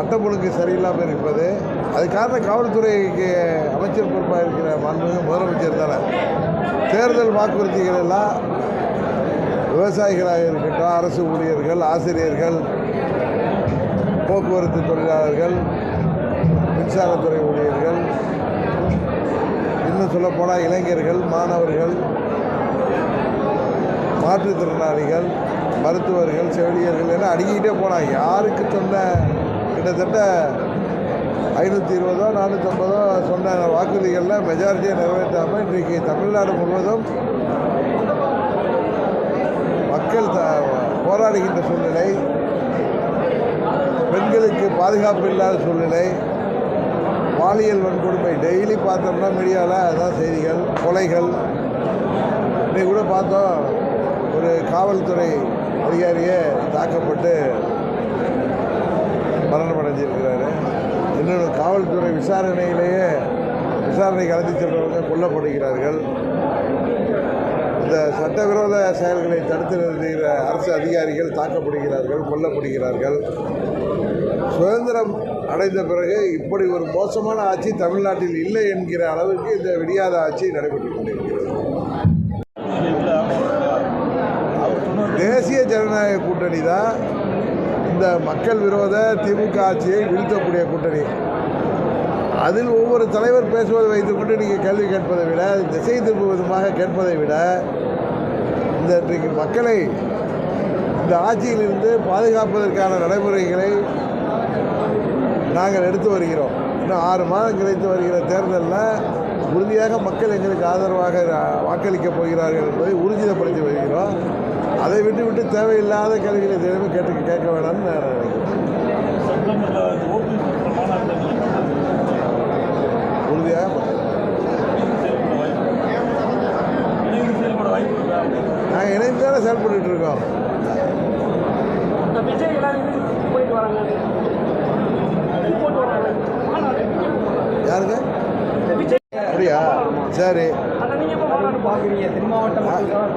சட்டம் ஒழுங்கு சரியில்லாமல் இருப்பது. அது காரணம் காவல்துறைக்கு அமைச்சர் பொறுப்பாக இருக்கிற மாண்புமிகு முதலமைச்சர் தானே. தேர்தல் வாக்குறுதிகள் எல்லாம் விவசாயிகளாக இருக்கட்டும் அரசு ஊழியர்கள் ஆசிரியர்கள் போக்குவரத்து தொழிலாளர்கள் மின்சாரத்துறை ஊழியர்கள் இன்னும் சொல்லப்போனால் இளைஞர்கள் மாணவர்கள் மாற்றுத்திறனாளிகள் மருத்துவர்கள் செவிலியர்கள் எல்லாம் அடிக்கிட்டே போனால் யாருக்கு சொன்ன கிட்டத்தட்ட ஐநூற்றி இருபதோ நானூற்றம்பதோ சொன்ன வாக்குறுதிகளில் மெஜாரிட்டியை நிறைவேற்றாமல் இன்றைக்கு தமிழ்நாடு முழுவதும் மக்கள் த போராடுகின்ற சூழ்நிலை பெண்களுக்கு பாதுகாப்பு இல்லாத சூழ்நிலை பாலியல் வன்கொடுமை டெய்லி பார்த்தோம்னா மீடியாவில் அதான் செய்திகள் கொலைகள். இன்னைக்கு கூட பார்த்தோம் ஒரு காவல்துறை அதிகாரியே தாக்கப்பட்டு மரணம் அடைஞ்சிருக்கிறாரு. இன்னொன்று காவல்துறை விசாரணையிலேயே விசாரணைக்கு அழைத்து செல்றவங்க கொல்லப்படுகிறார்கள். இந்த சட்டவிரோத செயல்களை தடுத்து நிறுத்துகிற அரசு அதிகாரிகள் தாக்கப்படுகிறார்கள் கொல்லப்படுகிறார்கள். சுதந்திரம் அடைந்த பிறகு இப்படி ஒரு மோசமான ஆட்சி தமிழ்நாட்டில் இல்லை என்கிற அளவுக்கு இந்த விடியாத ஆட்சி நடைபெற்றுக் கொண்டிருக்கிறது. தேசிய ஜனநாயக கூட்டணி தான் இந்த மக்கள் விரோத திமுக ஆட்சியை வீழ்த்தக்கூடிய கூட்டணி. அதில் ஒவ்வொரு தலைவர் பேசுவதை வைத்துக்கொண்டு நீங்கள் கேள்வி கேட்பதை விட திசை திருப்பும் விதமாக கேட்பதை விட இந்த இன்றைக்கு மக்களை இந்த ஆட்சியிலிருந்து பாதுகாப்பதற்கான நடைமுறைகளை நாங்கள் எடுத்து வருகிறோம். இன்னும் ஆறு மாதம் கிடைத்து வருகிற தேர்தலில் உறுதியாக மக்கள் எங்களுக்கு ஆதரவாக வாக்களிக்கப் போகிறார்கள் என்பதை உறுதிப்படுத்தி வருகிறோம். அதை விட்டு விட்டு தேவையில்லாத கேள்விகளை திரும்பி கேட்டு கேட்க வேண்டாம்னு நான் நினைக்கிறேன். உறுதியாக நாங்கள் இணைந்து தானே செயல்பட்டு இருக்கோம். யாருங்க? அப்படியா? சரி.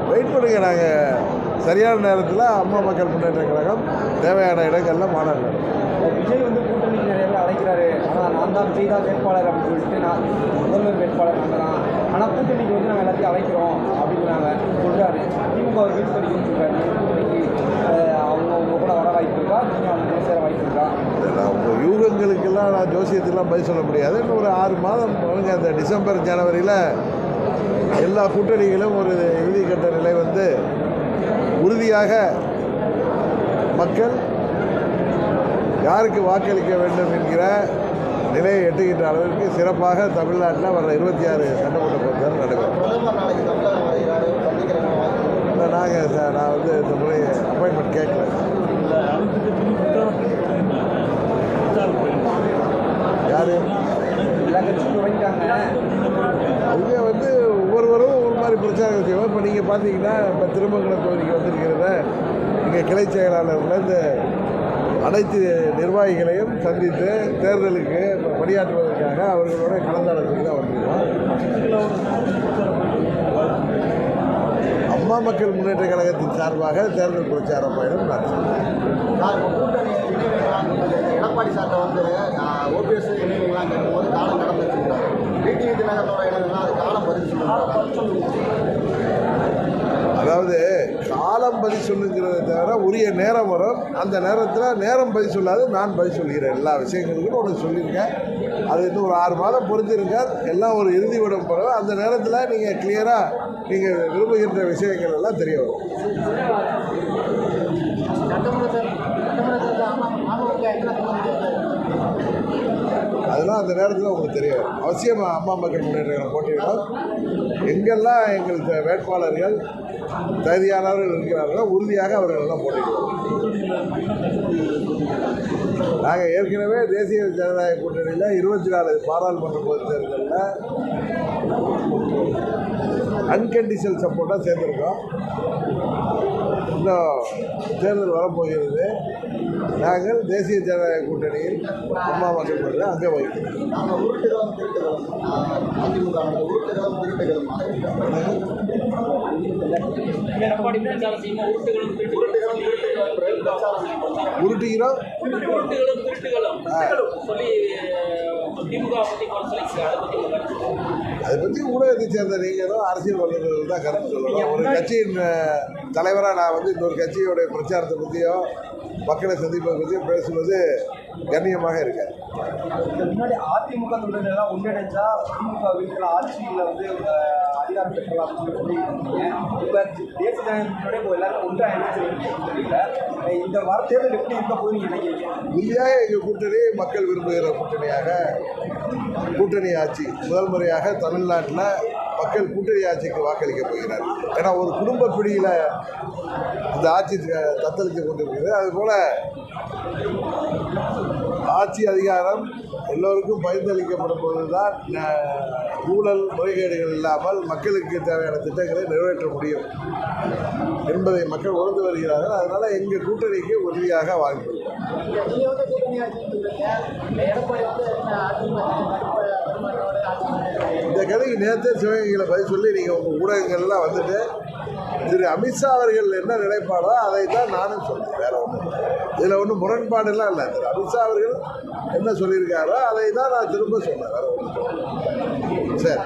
வெயிட் பண்ணுங்க நாங்கள் சரியான நேரத்தில் அம்மா மக்கள் முன்னேற்ற கழகம் தேவையான இடங்கள்ல மாநாடு நடத்தும். விஜய் வந்து கூட்டணிக்கு நிறைய பேர் அழைக்கிறாரு. ஆனால் நான் தான் விஜய் தான் வேட்பாளர் அப்படின்னு சொல்லிட்டு நான் முதல்வர் வேட்பாளர் நாங்கள் தான். ஆனால் கூட்டணிக்கு வந்து நாங்கள் எல்லாத்தையும் அழைக்கிறோம் அப்படிங்கிறாங்க. சொல்கிறாரு திமுக அவர் வீட்டு படிக்கணும்னு சொல்கிறாரு கூட்டணிக்கு அவங்க உங்க கூட வர வாய்ப்பு இருக்கா? நீங்கள் அவங்க சேர வாய்ப்பு இருக்கா? நான் யூகங்களுக்கெல்லாம் நான் ஜோசியத்துக்கெல்லாம் பதில் சொல்ல முடியாது. இன்னும் ஒரு ஆறு மாதம் அந்த டிசம்பர் ஜனவரியில் எல்லா கூட்டணிகளும் ஒரு இறுதிக்கட்ட நிலை வந்து உறுதியாக மக்கள் யாருக்கு வாக்களிக்க வேண்டும் என்கிற நிலையை எட்டுகின்ற அளவிற்கு சிறப்பாக தமிழ்நாட்டில் வர இருபத்தி ஆறு சட்டமன்ற தேர்தல் நடைபெறும். வாய்ப்பு இல்லை நாங்கள் நான் வந்து இந்த முறை அப்பாயின்மெண்ட் கேட்கல. யார் எல்லா கட்சியும் தொடங்கிட்டாங்க அவங்க வந்து ஒவ்வொருவரும் ஒரு செய்வோம் இப்போ நீங்கள் பார்த்தீங்கன்னா இப்போ திருமங்கலம் தொகுதிக்கு வந்திருக்கிறத இங்கே கிளை செயலாளர்கள் இந்த அனைத்து நிர்வாகிகளையும் சந்தித்து தேர்தலுக்கு பணியாற்றுவதற்காக அவர்களோட கலந்தாலோசனை தான் வந்திருக்கோம். அம்மா மக்கள் முன்னேற்ற கழகத்தின் சார்பாக தேர்தல் பிரச்சார பயணம் நடத்தினேன் சார் எடப்பாடி சார்ட்ட வந்து ஓபிஎஸ் நேரம் வரும் அந்த நேரத்தில் நேரம் பதில் சொல்லாது நான் பதில் சொல்கிறேன் எல்லா விஷயங்களுக்கும் உனக்கு சொல்லியிருக்கேன் அது இன்னும் ஒரு ஆறு மாதம் பொறுத்திருங்க எல்லாம் ஒரு இறுதி விடம் பிறகு அந்த நேரத்தில் நீங்கள் கிளியராக நீங்கள் விரும்புகின்ற விஷயங்கள் எல்லாம் தெரிய வரும் அதெல்லாம் அந்த நேரத்தில் உங்களுக்கு தெரியும் அவசியமாக அம்மா மக்கள் முன்னேற்ற போட்டியிடும் எங்கெல்லாம் எங்கள் வேட்பாளர்கள் தகுதியானவர்கள் இருக்கிறார்களோ உறுதியாக அவர்கள் எல்லாம் போட்டியிடுவோம் நாங்கள் ஏற்கனவே தேசிய ஜனநாயக கூட்டணியில் இருபத்தி நாலு பாராளுமன்ற பொது தேர்தலில் அன்கண்டிஷனல் சப்போர்ட்டாக சேர்ந்துருக்கோம். இன்னும் தேர்தல் வரப்போகிறது. நாங்கள் தேசிய ஜனநாயக கூட்டணியில் அம்மா மக்கள் முன்னேற்ற அங்கே வகிக்கிறோம் அதிமுக உருட்டுகிறோம் அதை பற்றி ஊடகத்தை சேர்ந்த நீங்களும் அரசியல் வல்லுநர்கள் தான் கருத்து சொல்லணும். ஒரு கட்சியின் தலைவராக நான் வந்து இன்னொரு கட்சியோடைய பிரச்சாரத்தை பற்றியோ மக்களை சந்திப்பதை பற்றியோ பேசுவது கண்ணியமாக இருக்காது முன்னாடி அதிமுக தொண்டர்கள்லாம் ஒன்றிணைஞ்சா திமுக வீட்டில் ஆட்சியில் வந்து அதிகாரம் பெற்றலாம் அப்படின்னு சொல்லி இப்போ தேசிய ஜனநாயகத்தினுடைய இப்போ எல்லாரும் ஒன்றாக இந்த வார தேர்தல் எப்படி இருக்க போது நீங்க நினைக்கிறீங்க? உறுதியாக எங்கள் கூட்டணி மக்கள் விரும்புகிற கூட்டணியாக கூட்டணி ஆட்சி முதல் முறையாக தமிழ்நாட்டில் மக்கள் கூட்டணி ஆட்சிக்கு வாக்களிக்க போகிறார். ஏன்னா ஒரு குடும்ப பிடியில் இந்த ஆட்சி தத்தளித்து கொண்டிருக்கிறது. அதுபோல் ஆட்சி அதிகாரம் எல்லோருக்கும் பகிர்ந்தளிக்கப்படும் போதுதான் ஊழல் முறைகேடுகள் இல்லாமல் மக்களுக்கு தேவையான திட்டங்களை நிறைவேற்ற முடியும் என்பதை மக்கள் உணர்ந்து வருகிறார்கள். அதனால் எங்கள் கூட்டணிக்கு உறுதியாக வாய்ப்பு இந்த கதைக்கு நேற்றே சிவகங்கையில் பதில் சொல்லி நீங்கள் உங்கள் ஊடகங்கள்லாம் வந்துட்டு திரு அமித்ஷா அவர்கள் என்ன நிலைப்பாடோ அதை தான் நானும் சொல்கிறேன் வேற ஒன்றும் இதில் ஒன்றும் முரண்பாடுலாம் இல்லை. திரு அமித்ஷா அவர்கள் என்ன சொல்லியிருக்காரோ அதை தான் நான் திரும்ப சொன்னேன் வேற ஒன்றும் சரி.